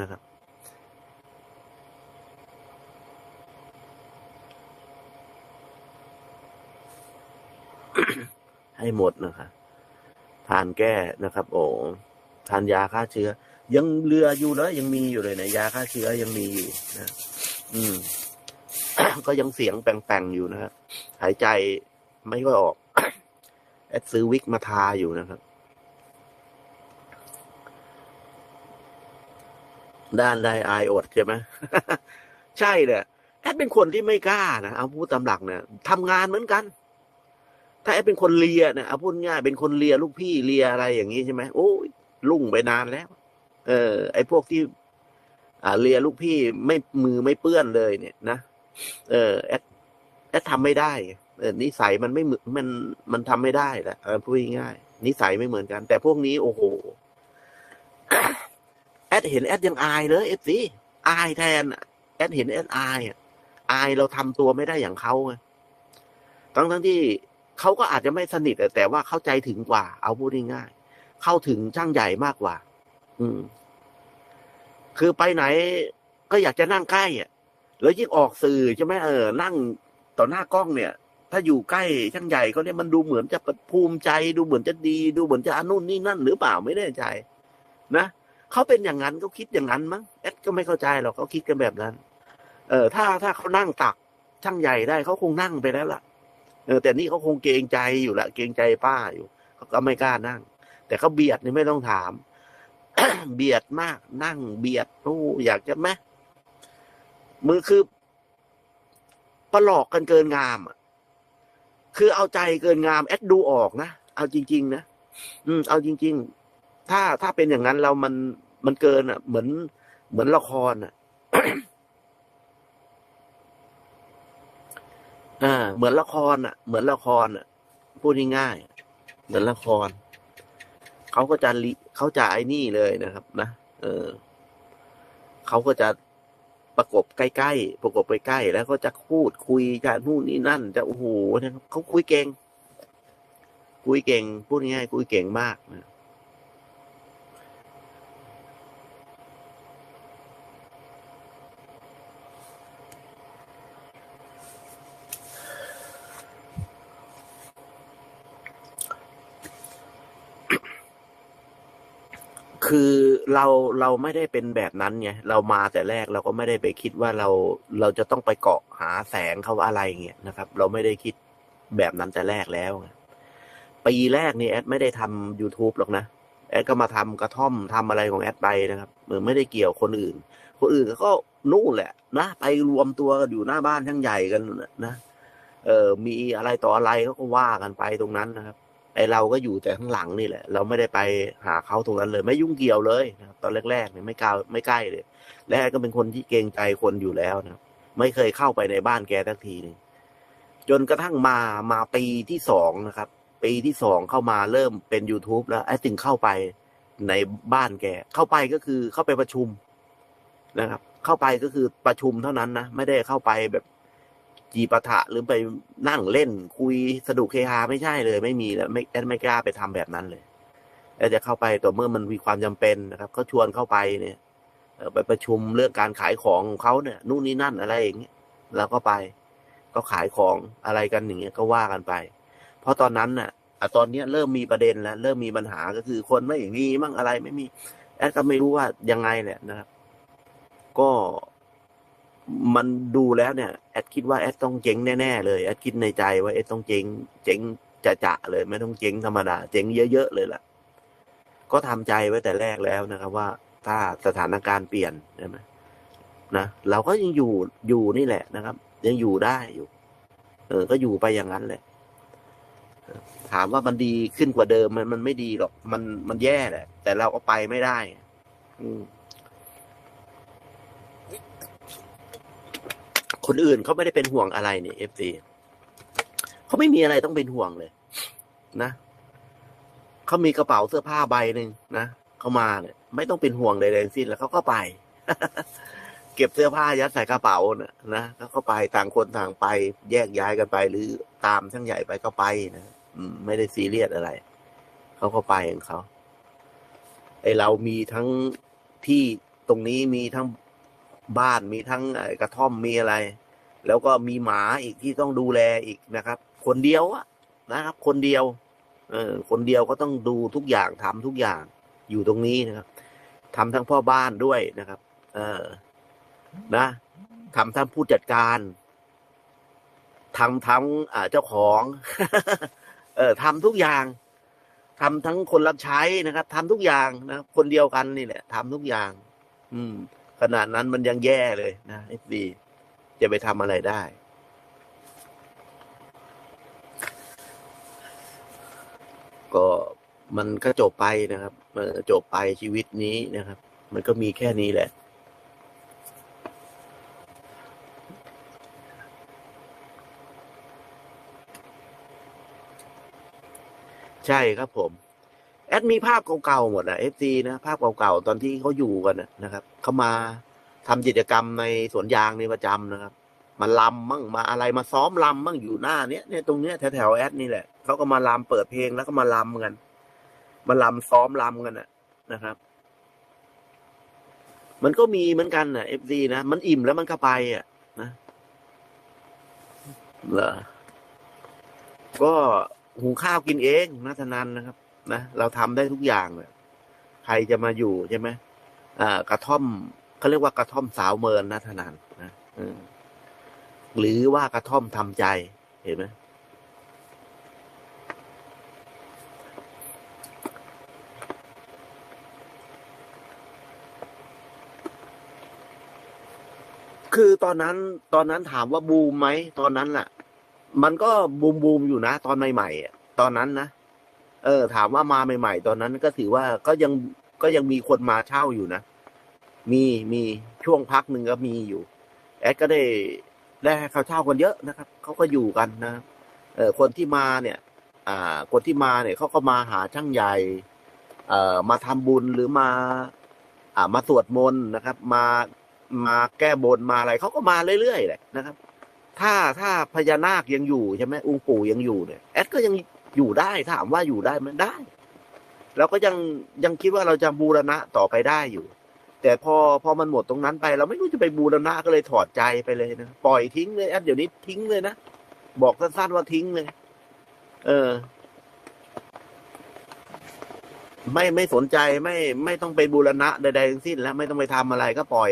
นะครับ ให้หมดนะครับทานแก้นะครับ โอ้ทานยาฆ่าเชื้อ ยังเรืออยู่เลยยังมีอยู่เลยนะยาฆ่าเชื้อยังมีอยู่นะอืม ก็ยังเสียงแป่งๆอยู่นะครับหายใจไม่ก็ออกแอดซื้อวิกมาทาอยู่นะครับ ด้านได้อายอดใช่ไหมใช่เลยแอดเป็นคนที่ไม่กล้านะเอาพูดตามหลักเนี่ยทำงานเหมือนกัน ถ้าแอดเป็นคนเลียเนี่ยเอาพูดง่ายเป็นคนเลียลูกพี่เลียอะไรอย่างนี้ใช่ไหมโอ้ยลุ่งไปนานแล้ว เออ ไอ้พวกที่ อ่าเลียลูกพี่ไม่มือไม่เปื้อนเลยเนี่ยนะเออแอดแอดทำไม่ได้เออนิสัยมันไม่เหมือนมันมันทำไม่ได้แหละเออพูดง่ายนิสัยไม่เหมือนกัน แต่พวกนี้โอ้โห ดเห็นแอดยังอายเลยเอฟซีอายแทนอะแอดเห็นแอดอายอะอายเราทำตัวไม่ได้อย่างเขาไงทั้งทั้งที่เขาก็อาจจะไม่สนิทแต่ว่าเข้าใจถึงกว่า เอาพูดง่ายๆเข้าถึงช่างใหญ่มากกว่า อืม คือไปไหนก็อยากจะนั่งใกล้อะ แล้วยิ่งออกสื่อใช่ไหมเออ นั่งต่อหน้ากล้องเนี่ย ถ้าอยู่ใกล้ช่างใหญ่เขาเนี่ยมันดูเหมือนจะภูมิใจ ดูเหมือนจะดี ดูเหมือนจะอนุนนี่นั่นหรือเปล่าไม่แน่ใจ นะ เขาเป็นอย่างนั้นเขาคิดอย่างนั้นมั้งแอดก็ไม่เข้าใจหรอกเขาคิดกันแบบนั้น เออถ้าถ้าเขานั่งตักช่างใหญ่ได้เขาคงนั่งไปแล้วล่ะ เออแต่นี่เขาคงเกรงใจอยู่ละเกรงใจป้าอยู่เขาก็ไม่กล้านั่ง แต่เขาเบียดนี่ไม่ต้องถาม เบียดมาก นั่งเบียดโอ้อยากจะแมมือคือประหลอกกันเกินงามอะคือเอาใจเกินงามแอดดูออกนะเอาจริง ๆ นะอืมเอาจริง ๆ ถ้าถ้าเป็นอย่างนั้นเรามันมันเกินอะ เหมือนเหมือนละครอะอ่า เหมือนละครอะ เหมือนละครอะ พูดง่ายๆเหมือนละครเขาก็จะเขาจะไอ้นี่เลยนะครับ นะเออเขาก็จะประกบใกล้ๆประกบไปใกล้ แล้วก็จะพูดคุยกันนู่นนี่นั่น จะโอ้โหนะครับเขาคุยเก่ง คุยเก่งพูดง่ายคุยเก่งมากนะ คือเราเราไม่ได้เป็นแบบนั้นไงเรามาแต่แรกเราก็ไม่ได้ไปคิดว่าเราเราจะต้องไปเกาะหาแสงเขาอะไรเงี้ยนะครับ เราไม่ได้คิดแบบนั้นแต่แรกแล้วปีแรกนี่แอดไม่ได้ทำ youtube หรอกนะแอดก็มาทำกระท่อมทำอะไรของแอดไปนะครับเหมือนไม่ได้เกี่ยวคนอื่น คนอื่นก็นู่นแหละนะไปรวมตัวกันอยู่หน้าบ้านช่างใหญ่กันนะเออมีอะไรต่ออะไรเขาก็ว่ากันไปตรงนั้นนะครับ ไอเราก็อยู่แต่ข้างหลังนี่แหละ เราไม่ได้ไปหาเขาตรงนั้นเลย ไม่ยุ่งเกี่ยวเลยนะตอนแรกๆเนี่ยไม่กล้าไม่ใกล้เลย และแอดก็เป็นคนที่เกรงใจคนอยู่แล้วนะไม่เคยเข้าไปในบ้านแกสักทีหนึงจนกระทั่งมามาปีที่สองนะครับ ปีที่สองเข้ามาเริ่มเป็น youtube แล้วไอ้ถึงเข้าไปในบ้านแก เข้าไปก็คือเข้าไปประชุมนะครับ เข้าไปก็คือประชุมเท่านั้นนะไม่ได้เข้าไปแบบ จีปะทะหรือไปนั่งเล่นคุยสนุกเฮฮาไม่ใช่เลย ไม่มีแล้วไม่แอดไม่กล้าไปทำแบบนั้นเลยแอดจะเข้าไปต่อเมื่อมันมีความจำเป็นนะครับเขาชวนเข้าไปเนี่ยไปประชุมเรื่องการขายของของเขาเนี่ยนู่นนี่นั่นอะไรอย่างเงี้ยแล้วก็ไปก็ขายของอะไรกันอย่างเงี้ยก็ว่ากันไป เพราะตอนนั้นน่ะอะตอนเนี้ยเริ่มมีประเด็นแล้ว เริ่มมีปัญหาก็คือคนไม่มีมั่งอะไรไม่มีแอดก็ไม่รู้ว่ายังไงแหละนะครับ ก็ มันดูแล้วเนี่ยแอดคิดว่าแอดต้องเจ๊งแน่ๆเลยแอดคิดในใจว่าแอดต้องเจ๊งเจ๊งจะๆเลย ไม่ต้องเจ๊งธรรมดาเจ๊งเยอะๆเลยล่ะ ก็ทำใจไว้แต่แรกแล้วนะครับ ว่าถ้าสถานการณ์เปลี่ยนใช่ไหมนะเราก็ยังอยู่อยู่นี่แหละนะครับ ยังอยู่ได้อยู่ เออ ก็อยู่ไปอย่างนั้นแหละถามว่ามันดีขึ้นกว่าเดิมมันมันไม่ดีหรอก มันมันแย่แหละ แต่เราก็ไปไม่ได้ อืม คนอื่นเขาไม่ได้เป็นห่วงอะไรเนี่ยเอฟซีเขาไม่มีอะไรต้องเป็นห่วงเลย นะเขามีกระเป๋าเสื้อผ้าใบหนึ่งนะเขามาเนี่ยไม่ต้องเป็นห่วงใดๆทั้งสิ้นแล้วเขาก็ไป เก็บเสื้อผ้ายัดใส่กระเป๋านะนะแล้วก็ไปต่างคนต่างไป แยกย้ายกันไป หรือตามช่างใหญ่ไปก็ไปนะไม่ได้ซีเรียสอะไรเขาก็ไปของเขาไอเรามีทั้งที่ตรงนี้มีทั้ง บ้านมีทั้งกระท่อมมีอะไร แล้วก็มีหมาอีกที่ต้องดูแลอีกนะครับ คนเดียวอะนะครับ คนเดียว เออคนเดียวก็ต้องดูทุกอย่างทำทุกอย่างอยู่ตรงนี้นะครับทำทั้งพ่อบ้านด้วยนะครับ เออนะทำทั้งผู้จัดการทำทั้งเจ้าของ เออทำทุกอย่างทำทั้งคนรับใช้นะครับทำทุกอย่างนะคนเดียวกันนี่แหละทำทุกอย่าง อืม ขนาดนั้นมันยังแย่เลยนะเอฟดีจะไปทำอะไรได้ ก็มันก็จบไปนะครับเออจบไปชีวิตนี้นะครับ มันก็มีแค่นี้แหละ ใช่ครับผม แอดมีภาพเก่าๆหมดอะเอฟซีนะภาพเก่าๆตอนที่เขาอยู่กันนะครับเขามาทำกิจกรรมในสวนยางในประจำนะครับ มาลำมั่งมาอะไรมาซ้อมลำมั่งอยู่หน้าเนี้ยเนี่ยตรงเนี้ยแถวๆแอดนี่แหละเขาก็มาลำเปิดเพลงแล้วก็มาลำกัน มาลำซ้อมลำกันนะนะครับ มันก็มีเหมือนกันนะเอฟซีนะมันอิ่มแล้วมันก็ไปอะนะเหรอก็หุงข้าวกินเองนะทนันนะครับ นะเราทำได้ทุกอย่างเลยใครจะมาอยู่ใช่ไหมอ่ากระท่อมเขาเรียกว่ากระท่อมสาวเมินนะทนันนะหรือว่ากระท่อมทำใจเห็นไหมคือตอนนั้นตอนนั้นถามว่าบูมไหมตอนนั้นแหละมันก็บูมบูมอยู่นะ ตอนใหม่ๆตอนนั้นนะ เออ ถามว่ามาใหม่ ๆ ตอนนั้นก็ถือว่าก็ยังก็ยังมีคนมาเช่าอยู่นะ มีมีช่วงพักหนึ่งก็มีอยู่ แอดก็ได้ได้ให้เขาเช่ากันเยอะนะครับเขาก็อยู่กันนะเออคนที่มาเนี่ย อ่า คนที่มาเนี่ยเขาก็มาหาช่างใหญ่ เอ่อมาทำบุญหรือมา อ่า มาสวดมนต์นะครับ มามาแก้บนมาอะไรเขาก็มาเรื่อยๆแหละนะครับ ถ้าถ้าพญานาคยังอยู่ใช่ไหมองค์ปู่ยังอยู่เนี่ยแอดก็ยัง อยู่ได้ถามว่าอยู่ได้มันได้เราก็ยังยังคิดว่าเราจะบูรณะต่อไปได้อยู่ แต่พอพอมันหมดตรงนั้นไป เราไม่รู้จะไปบูรณะก็เลยถอดใจไปเลยนะปล่อยทิ้งเลยแอดเดี๋ยวนี้ทิ้งเลยนะบอกสั้นๆว่าทิ้งเลย เออ ไม่ไม่สนใจไม่ไม่ต้องไปบูรณะใดๆทั้งสิ้น แล้วไม่ต้องไปทำอะไรก็ปล่อย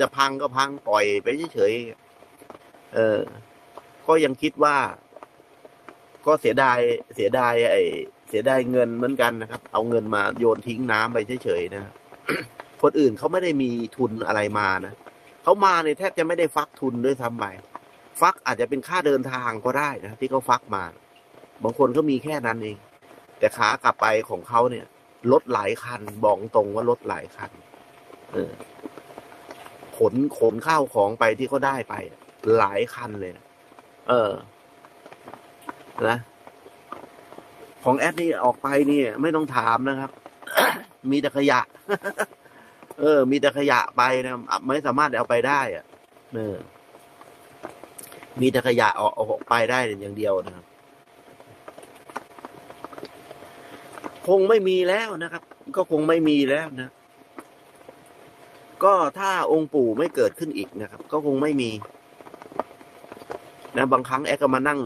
จะพังก็พังปล่อยไปเฉยๆเออ ก็ยังคิดว่า ก็เสียดายเสียดายไอ้เสียดายเงินเหมือนกันนะครับ เอาเงินมาโยนทิ้งน้ำไปเฉยๆนะคนอื่นเขาไม่ได้มีทุนอะไรมานะเขามาเนี่ยแทบจะไม่ได้ฟักทุนด้วยซ้ำไปฟักอาจจะเป็นค่าเดินทางก็ได้นะที่เขาฟักมา บางคนก็มีแค่นั้นเอง แต่ขากลับไปของเขาเนี่ยรถหลายคันบอกตรงว่ารถหลายคัน เออ ขนขนข้าวของไปที่เขาได้ไป หลายคันเลย เออ นะ ของแอดนี่ออกไปนี่ไม่ต้องถามนะครับ มีแต่ขยะ เออ มีแต่ขยะไปนะไม่สามารถเอาไปได้อะเออ มีแต่ขยะออกออกไปได้อย่างเดียวนะครับ คงไม่มีแล้วนะครับ ก็คงไม่มีแล้วนะก็ถ้าองค์ปู่ไม่เกิดขึ้นอีกนะครับ ก็คงไม่มีนะบางครั้งแอดก็มานั่ง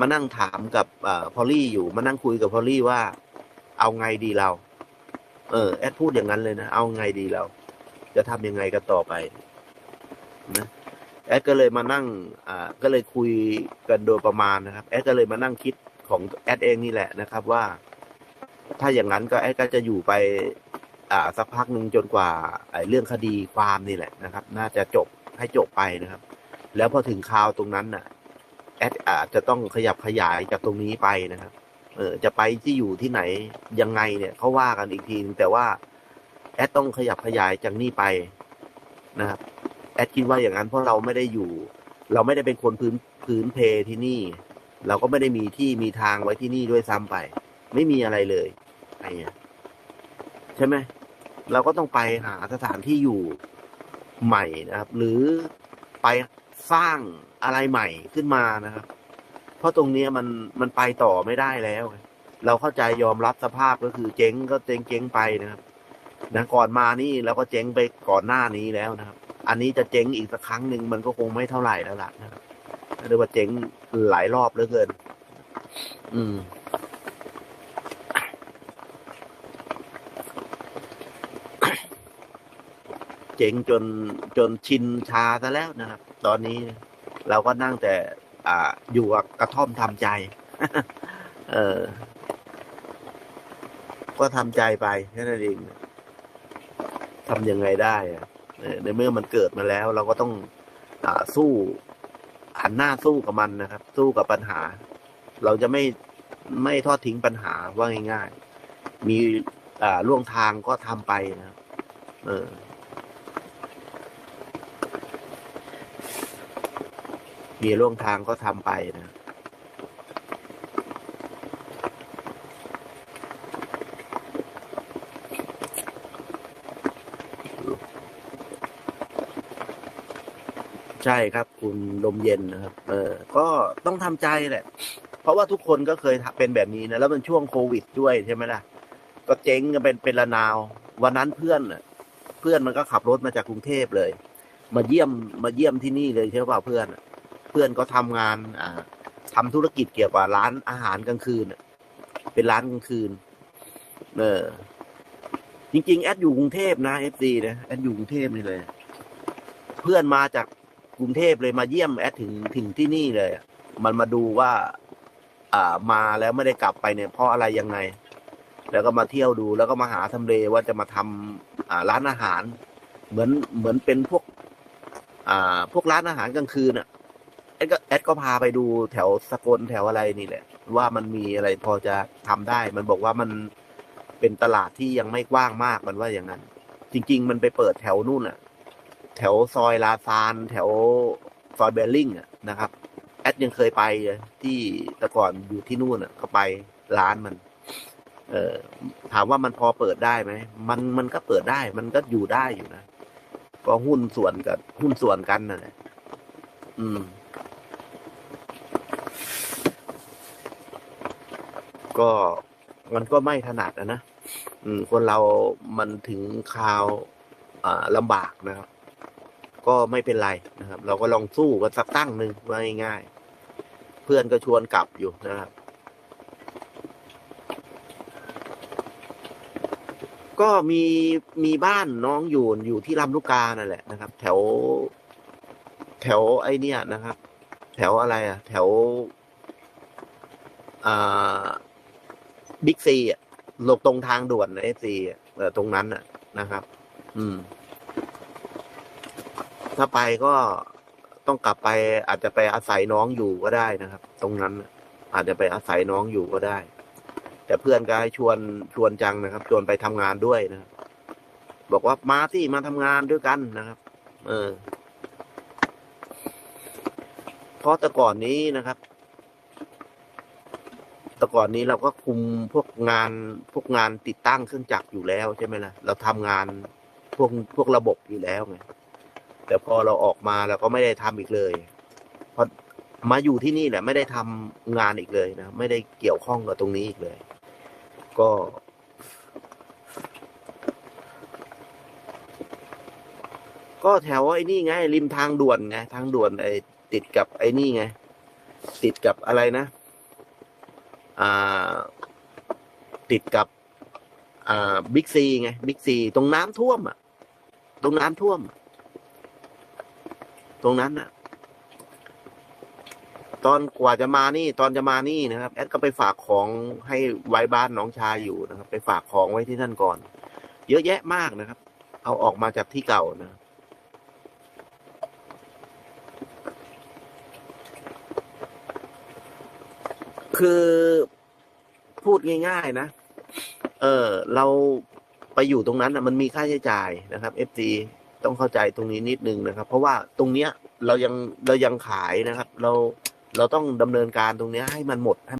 มานั่งถามกับอพอลลี่อยู่มานั่งคุยกับพอลลี่ว่า เอาไงดีเรา เออ แอดพูดอย่างนั้นเลยนะ เอาไงดีเรา จะทำยังไงกันต่อไปนะแอดก็เลยมานั่งอ่าก็เลยคุยกันโดยประมาณนะครับ แอดก็เลยมานั่งคิดของแอดเองนี่แหละนะครับว่า ถ้าอย่างนั้นก็แอดก็จะอยู่ไป อ่าสักพักหนึ่งจนกว่าไอ้เรื่องคดีความนี่แหละนะครับ น่าจะจบให้จบไปนะครับ แล้วพอถึงคราวตรงนั้นน่ะ แอดอาจจะต้องขยับขยายจากตรงนี้ไปนะครับ เออจะไปที่อยู่ที่ไหนยังไงเนี่ยเขาว่ากันอีกทีนึงแต่ว่า แอดต้องขยับขยายจากนี่ไปนะครับแอดคิดว่าอย่างนั้นเพราะเราไม่ได้อยู่ เราไม่ได้เป็นคนพื้นพื้นเพที่นี่ เราก็ไม่ได้มีที่มีทางไว้ที่นี่ด้วยซ้ำไป ไม่มีอะไรเลยไอ้เนี่ยใช่ไหมเราก็ต้องไปหาสถานที่อยู่ใหม่นะครับ หรือไปสร้าง อะไรใหม่ขึ้นมานะครับ เพราะตรงนี้มันมันไปต่อไม่ได้แล้ว เราเข้าใจยอมรับสภาพก็คือเจ๊งก็เจ๊งเจ๊งไปนะครับนะก่อนมานี่เราก็เจ๊งไปก่อนหน้านี้แล้วนะครับ อันนี้จะเจ๊งอีกสักครั้งหนึ่งมันก็คงไม่เท่าไหร่แล้วล่ะนะครับเรียกว่าเจ๊งหลายรอบเหลือเกิน อืมเจ๋งจนจนชินชาซะแล้วนะครับ ตอนนี้ เราก็นั่งแต่ อ่า อยู่กับกระท่อมทำใจ เออ ก็ทำใจไปแค่นั้นเองทำยังไงได้อะในเมื่อมันเกิดมาแล้ว เราก็ต้องอสู้หันหน้าสู้กับมันนะครับ สู้กับปัญหา เราจะไม่ไม่ทอดทิ้งปัญหาว่าง่ายๆมีอ่าล่วงทางก็ทำไปนะครับเออ มีร่วงทางก็ทำไปนะ ใช่ครับ คุณลมเย็นนะครับ เออ ก็ต้องทำใจแหละ เพราะว่าทุกคนก็เคยเป็นแบบนี้นะ แล้วมันช่วงโควิดด้วยใช่ไหมล่ะ ก็เจ๊งกันเป็นเป็นระนาว วันนั้นเพื่อนน่ะเพื่อนมันก็ขับรถมาจากกรุงเทพเลย มาเยี่ยมมาเยี่ยมที่นี่เลยใช่ป่ะเพื่อน เพื่อนก็ทำงาน อ่าทำธุรกิจเกี่ยวกับร้านอาหารกลางคืนเป็นร้านกลางคืน เออ จริง ๆ แอดอยู่กรุงเทพนะเอฟซีนะแอดอยู่กรุงเทพนี่เลย เพื่อนมาจากกรุงเทพเลยมาเยี่ยมแอดถึงถึงที่นี่เลย มันมาดูว่า อ่า มาแล้วไม่ได้กลับไปเนี่ยเพราะอะไรยังไง แล้วก็มาเที่ยวดูแล้วก็มาหาทำเลว่าจะมาทำอ่าร้านอาหาร เหมือนเหมือนเป็นพวก อ่า พวกร้านอาหารกลางคืนอะ อดก็แอดก็พาไปดูแถวสกลแถวอะไรนี่แหละ ว่ามันมีอะไรพอจะทำได้ มันบอกว่ามันเป็นตลาดที่ยังไม่กว้างมากมันว่าอย่างนั้น จริง ๆ มันไปเปิดแถวนู่นอะแถวซอยลาซาน แถวซอยเบลลิงอะนะครับแอดยังเคยไปที่แต่ก่อนอยู่ที่นู่นอะก็ไปร้านมัน เออถามว่ามันพอเปิดได้ไหมมันมันก็เปิดได้ มันก็อยู่ได้อยู่นะก็หุ้นส่วนกับหุ้นส่วนกันนั่นแหละอืม ก็มันก็ไม่ถนัดอะนะอืม คนเรามันถึงคราวอ่าลำบากนะครับ ก็ไม่เป็นไรนะครับ เราก็ลองสู้กันสักตั้งหนึ่งว่าง่ายๆเพื่อนก็ชวนกลับอยู่นะครับ ก็มีมีบ้านน้องอยู่อยู่ที่ลำลูกกานั่นแหละนะครับ แถว แถวไอเนี่ยนะครับ แถวอะไรอะแถว อ่า บิ๊กซีอะหลบตรงทางด่วนเอฟซีเออตรงนั้นอะนะครับ อืม ถ้าไปก็ต้องกลับไป อาจจะไปอาศัยน้องอยู่ก็ได้นะครับ ตรงนั้น อาจจะไปอาศัยน้องอยู่ก็ได้ แต่เพื่อนก็ให้ชวนชวนจังนะครับ ชวนไปทำงานด้วยนะครับบอกว่ามาที่มาทำงานด้วยกันนะครับ เออเพราะแต่ก่อนนี้นะครับ แต่ก่อนนี้เราก็คุมพวกงานพวกงานติดตั้งเครื่องจักรอยู่แล้วใช่ไหมล่ะ เราทำงานพวกพวกระบบอยู่แล้วไงแต่พอเราออกมาเราก็ไม่ได้ทำอีกเลยพอมาอยู่ที่นี่แหละไม่ได้ทำงานอีกเลยนะไม่ได้เกี่ยวข้องกับตรงนี้อีกเลย ก็ ก็แถวไอ้นี่ไง ริมทางด่วนไงทางด่วนไอ้ติดกับไอ้นี่ไง ติดกับอะไรนะ ติดกับบิ๊กซีไงบิ๊กซีตรงน้ำท่วมอะ ตรงน้ำท่วม ตรงนั้นน่ะ ตอนกว่าจะมานี่ ตอนจะมานี่นะครับแอดก็ไปฝากของให้ไว้บ้านน้องชายอยู่นะครับ ไปฝากของไว้ที่นั่นก่อน เยอะแยะมากนะครับ เอาออกมาจากที่เก่านะ คือพูดง่าย ๆ นะ เออ เราไปอยู่ตรงนั้นนะมันมีค่าใช้จ่ายนะครับ FG ต้องเข้าใจตรงนี้นิดนึงนะครับ เพราะว่าตรงเนี้ยเรายังเรายังขายนะครับ เราเราต้องดำเนินการตรงเนี้ยให้มันหมดให้